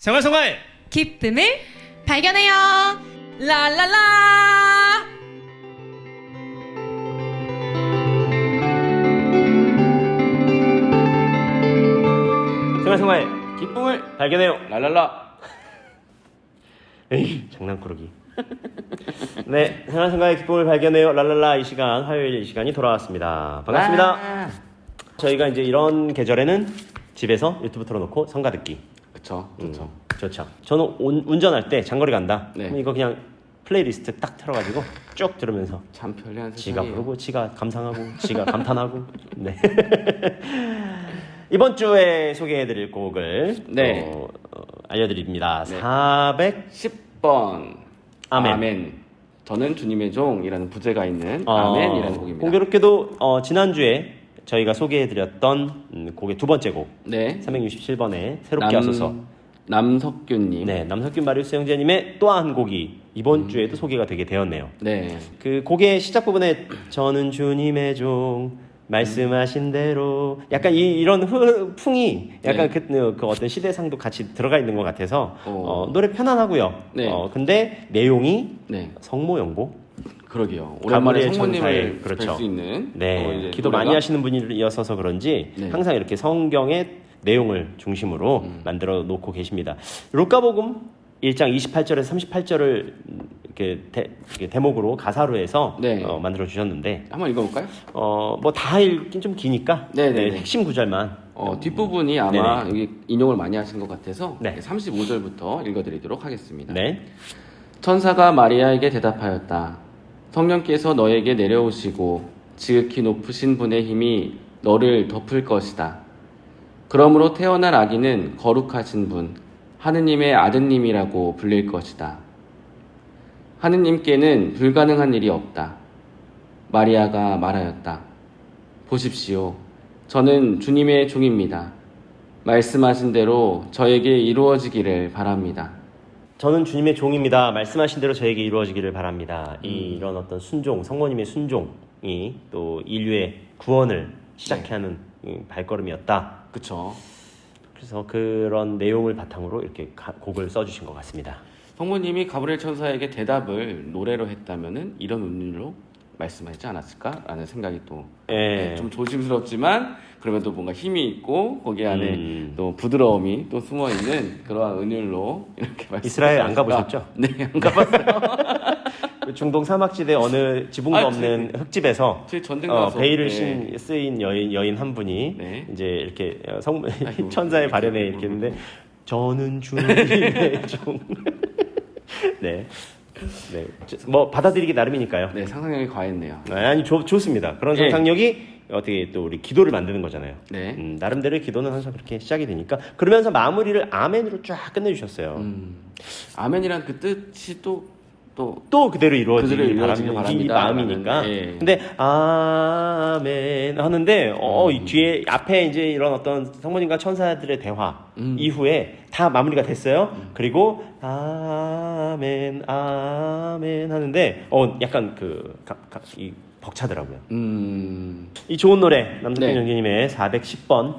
생활생활 기쁨을 발견해요. 라라라. 생활생활 기쁨을 발견해요 랄랄라. 에이 장난꾸러기 네 생활생활의 기쁨을 발견해요 랄랄라 이 시간 화요일 이 시간이 돌아왔습니다 반갑습니다 아. 저희가 이제 이런 계절에는 집에서 유튜브 틀어놓고 성가 듣기 그쵸, 음, 좋죠. 좋죠 저는 운- 운전할 때 장거리 간다 네. 그럼 이거 그냥 플레이리스트 딱 틀어가지고 쭉 들으면서 참 편리한 지가 세상이에요. 부르고 지가 감상하고 지가 감탄하고 네 이번 주에 소개해드릴 곡을 네. 또, 어, 알려드립니다 네. 400 10번 아멘. 저는 주님의 종이라는 부제가 있는 어, 아멘이라는 곡입니다. 공교롭게도 어, 지난주에 저희가 소개해드렸던 음, 곡의 두 번째 곡 네. 367번에 새롭게 하소서 남석균님. 네 남석균 마리우스 형제님의 또 한 곡이 이번 주에도 소개가 되게 되었네요 네. 그 곡의 시작 부분에 저는 주님의 종 말씀하신 대로 약간 이, 이런 흐, 풍이 약간 네. 그, 그 어떤 시대상도 같이 들어가 있는 것 같아서 어. 어, 노래 편안하고요. 네. 어, 근데 내용이 네. 성모영보. 그러기요. 오랜만에 가브리엘 성모님을 천사의, 그렇죠. 뵐수 있는 네. 어, 이제 기도 노래가 많이 하시는 분이어서 그런지 네. 항상 이렇게 성경의 내용을 중심으로 음. 만들어 놓고 계십니다. 루카복음 1장 28절에서 38절을 이렇게, 대, 대목으로 가사로 해서 네. 어, 만들어 주셨는데 한번 읽어볼까요? 어, 뭐 다 읽긴 좀 기니까 네 네네. 네, 핵심 구절만 어, 뒷부분이 아마 네네. 여기 인용을 많이 하신 것 같아서 네. 35절부터 읽어드리도록 하겠습니다. 네. 천사가 마리아에게 대답하였다. 성령께서 너에게 내려오시고 지극히 높으신 분의 힘이 너를 덮을 것이다. 그러므로 태어날 아기는 거룩하신 분, 하느님의 아드님이라고 불릴 것이다. 하느님께는 불가능한 일이 없다. 마리아가 말하였다. 보십시오. 저는 주님의 종입니다. 말씀하신 대로 저에게 이루어지기를 바랍니다. 저는 주님의 종입니다. 말씀하신 대로 저에게 이루어지기를 바랍니다. 음. 이, 이런 어떤 순종, 성모님의 순종이 또 인류의 구원을 시작해 하는 이 발걸음이었다. 그쵸. 그래서 그런 내용을 바탕으로 이렇게 가- 곡을 써주신 것 같습니다. 성모님이 가브리엘 천사에게 대답을 노래로 했다면은 이런 운율로 말씀하지 않았을까라는 생각이 또 예. 좀 조심스럽지만 그러면도 뭔가 힘이 있고 거기 안에 음. 또 부드러움이 또 숨어 있는 그러한 은율로 이렇게 말씀. 이스라엘 안 가보셨죠? 네, 안 가봤어요. 그 중동 사막지대 어느 지붕도 아, 없는 흙집에서 제 어, 베일을 네. 신, 쓰인 여인, 여인 한 분이 네. 이제 이렇게 어, 성 아이고. 천사의 발현에 이렇게 했는데 저는 주님의 종. 네. 네. 저- 뭐 받아들이기 나름이니까요. 네, 상상력이 과했네요. 아, 아니 좋, 좋습니다. 그런 예. 상상력이 어떻게 또 우리 기도를 만드는 거잖아요. 네. 음, 나름대로의 기도는 항상 그렇게 시작이 되니까 그러면서 마무리를 아멘으로 쫙 끝내주셨어요. 음, 아멘이란 그 뜻이 또 또 또 그대로 이루어지길 그대로 이루어지길 바라는 이 바랍니다. 마음이니까. 예. 근데 아멘 하는데 어, 음. 이 뒤에 앞에 이제 이런 어떤 성모님과 천사들의 대화 음. 이후에 다 마무리가 됐어요. 그리고 아멘 아멘 하는데 어 약간 그이 벅차더라고요. 음, 이 좋은 노래 남석현 네. 형제님의 410번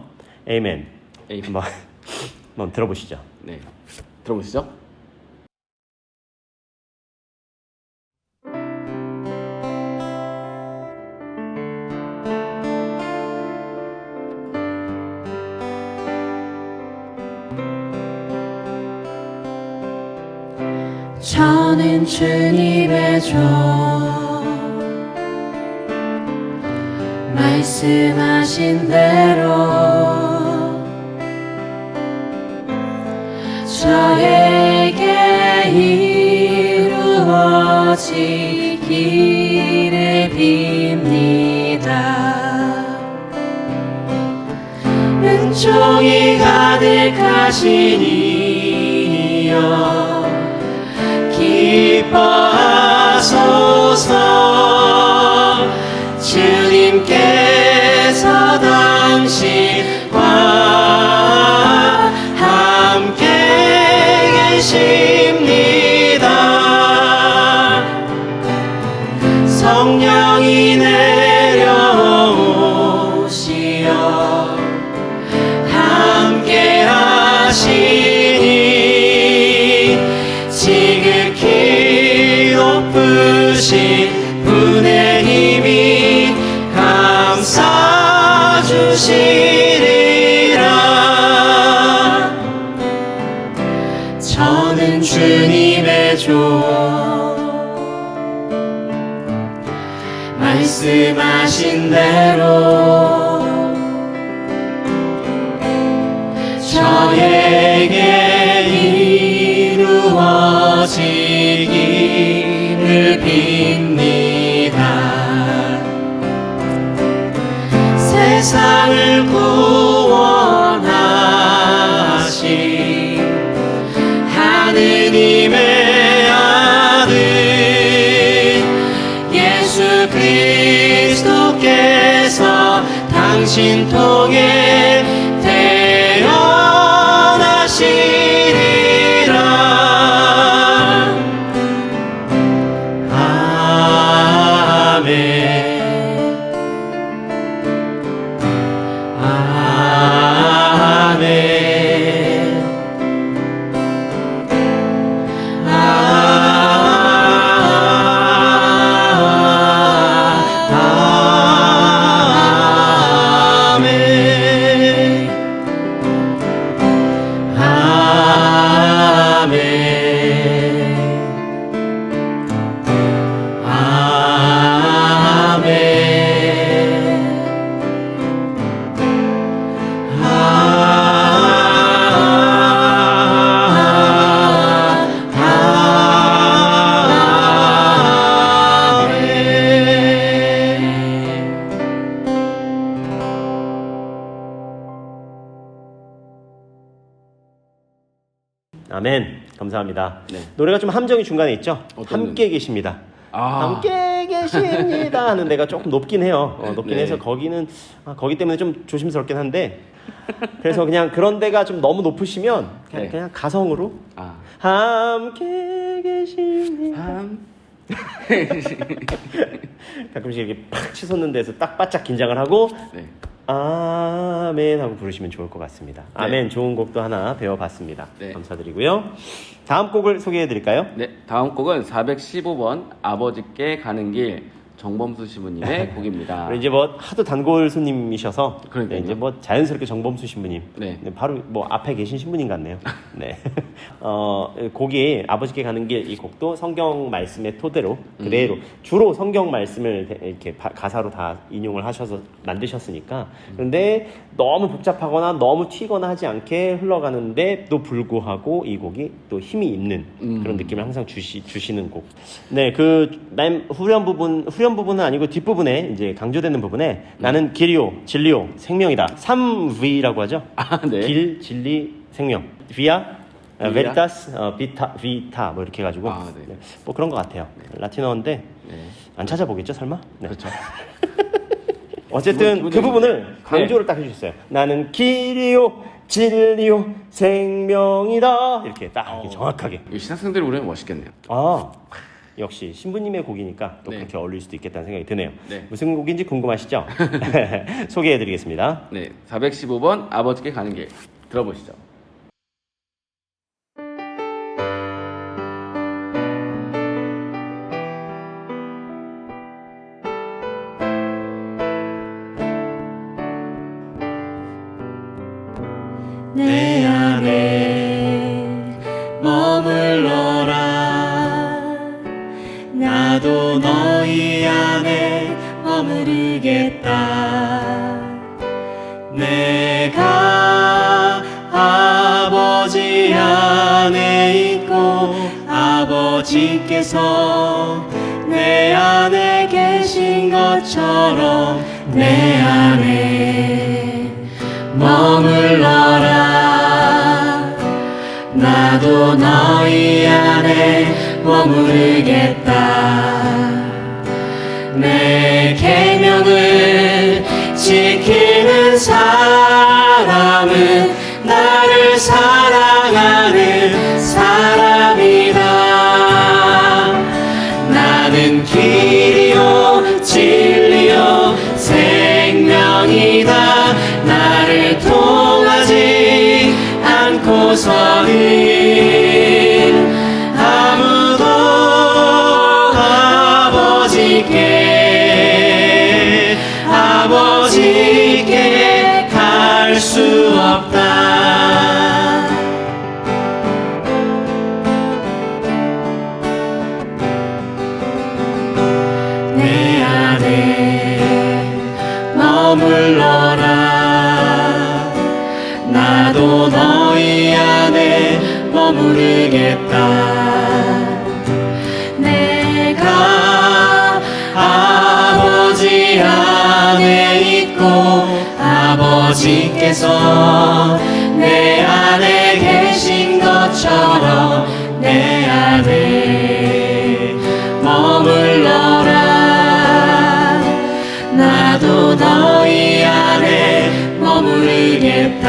에이멘 에이멘. 한번 한번 들어보시죠. 네, 들어보시죠. 저는 주님의 종. 말씀하신 대로 저에게 이루어지기를 빕니다. 은총이 가득하신 이여 기 주님의 종. 말씀하신 대로 저에게 이루어지기를 빕니다. 세상을 구 당신 아멘. 감사합니다. 네. 노래가 좀 함정이 중간에 있죠. 함께 계십니다. 아. 함께 계십니다 하는 데가 조금 높긴 해요. 어, 높긴 네. 해서 거기는 아, 거기 때문에 좀 조심스럽긴 한데 그래서 그냥 그런 데가 좀 너무 높으시면 그냥, 네. 그냥 가성으로 아. 함께 계십니다. 함. 가끔씩 이렇게 팍 치솟는 데서 딱 바짝 긴장을 하고 네. 아멘 하고 부르시면 좋을 것 같습니다. 아멘 좋은 곡도 하나 배워봤습니다. 네. 감사드리고요. 다음 곡을 소개해 드릴까요? 네, 다음 곡은 415번 아버지께 가는 길 정범수 시부님의 곡입니다. 이제 뭐 하도 단골 손님이셔서 그러니까요. 네, 이제 뭐 자연스럽게 정범수 신부님 네. 네, 바로 뭐 앞에 계신 신부님 같네요. 네. 어, 곡이 아버지께 가는 길 이 곡도 성경 말씀의 토대로 그대로 음. 주로 성경 말씀을 대- 이렇게 바- 가사로 다 인용을 하셔서 만드셨으니까 그런데 너무 복잡하거나 너무 튀거나 하지 않게 흘러가는데도 불구하고 이 곡이 또 힘이 있는 음. 그런 느낌을 항상 주시, 주시는 곡. 네, 그맨 후렴 부분 후렴 부분은 아니고 뒷 부분에 이제 강조되는 부분에 나는 길이요 진리요 생명이다. 3V라고 하죠. 아, 네. 길, 진리, 생명. 비아, 어, 비아. 베리타스, 어, 비타, 비타 뭐 이렇게 해가지고 아, 네. 네, 뭐 그런 것 같아요. 라틴어인데 네. 안 찾아보겠죠, 설마? 네. 그렇죠. 어쨌든 기분- 그 부분을 네. 강조를 딱 해주셨어요. 나는 길이요, 진리요, 생명이다. 이렇게 딱 이렇게 정확하게. 이 신학생들이 부르면 멋있겠네요. 아 역시 신부님의 곡이니까 또 네. 그렇게 어울릴 수도 있겠다는 생각이 드네요. 네. 무슨 곡인지 궁금하시죠? 소개해드리겠습니다. 네, 415번 아버지께 가는 길 들어보시죠. 내 안에 머무르겠다. 내가 아버지 안에 있고 아버지께서 내 안에 계신 것처럼 내 안에 머물러라. 나도 너희 안에 머무르겠다 내 계명을 지키는 사 나도 너희 안에 머무르겠다. 내가 아버지 안에 있고 아버지께서 내 안에 머무르겠다.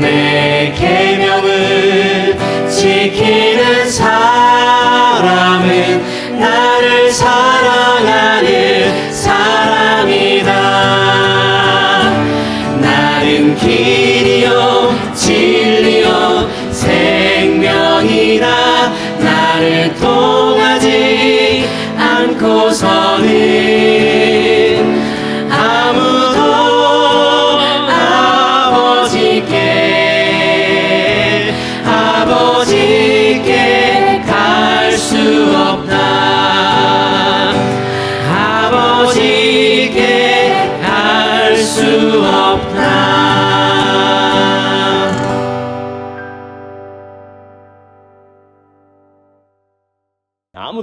내 계명을 지키는 사람은 나를 사랑하는 사람이다. 나는 길이요 진리요 생명이다. 나를 통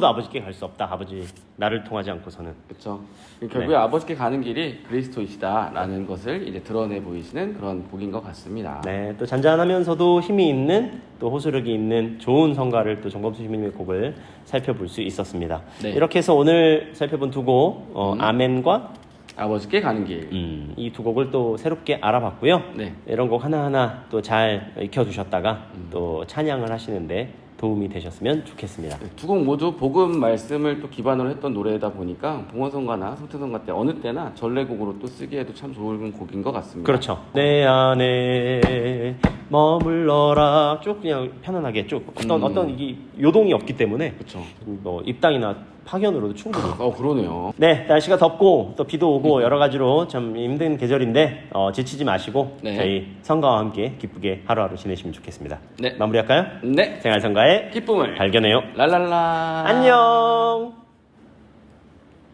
아버지께 갈 수 없다. 아버지 나를 통하지 않고서는. 그렇죠. 결국에 아버지께 가는 길이 그리스도이시다라는 것을 이제 드러내 보이시는 그런 복인 것 같습니다. 네, 또 잔잔하면서도 힘이 있는 또 호소력이 있는 좋은 성가를 또 정범수 시민님의 곡을 살펴볼 수 있었습니다. 네. 이렇게 해서 오늘 살펴본 두 곡, 어, 아멘과 아버지께 가는 길. 음, 이 두 곡을 또 새롭게 알아봤고요. 네. 이런 곡 하나하나 또 잘 익혀두셨다가 또 찬양을 하시는데 도움이 되셨으면 좋겠습니다. 두곡 모두 복음 말씀을 또 기반으로 했던 노래다 보니까 봉헌성가나 성태성가 때 어느 때나 전래곡으로 또 쓰기에도 참 좋은 곡인 것 같습니다. 그렇죠. 내 안에 머물러라 쭉 그냥 편안하게 쭉 어떤 음. 어떤 이게 요동이 없기 때문에 그렇죠. 뭐 입당이나 파견으로도 충분히. 어 그러네요. 네, 날씨가 덥고 또 비도 오고 여러 가지로 좀 힘든 계절인데 어, 지치지 마시고 네. 저희 성가와 함께 기쁘게 하루하루 지내시면 좋겠습니다. 네. 마무리할까요? 네. 생활 성가의 기쁨을 발견해요. 랄랄라. 안녕.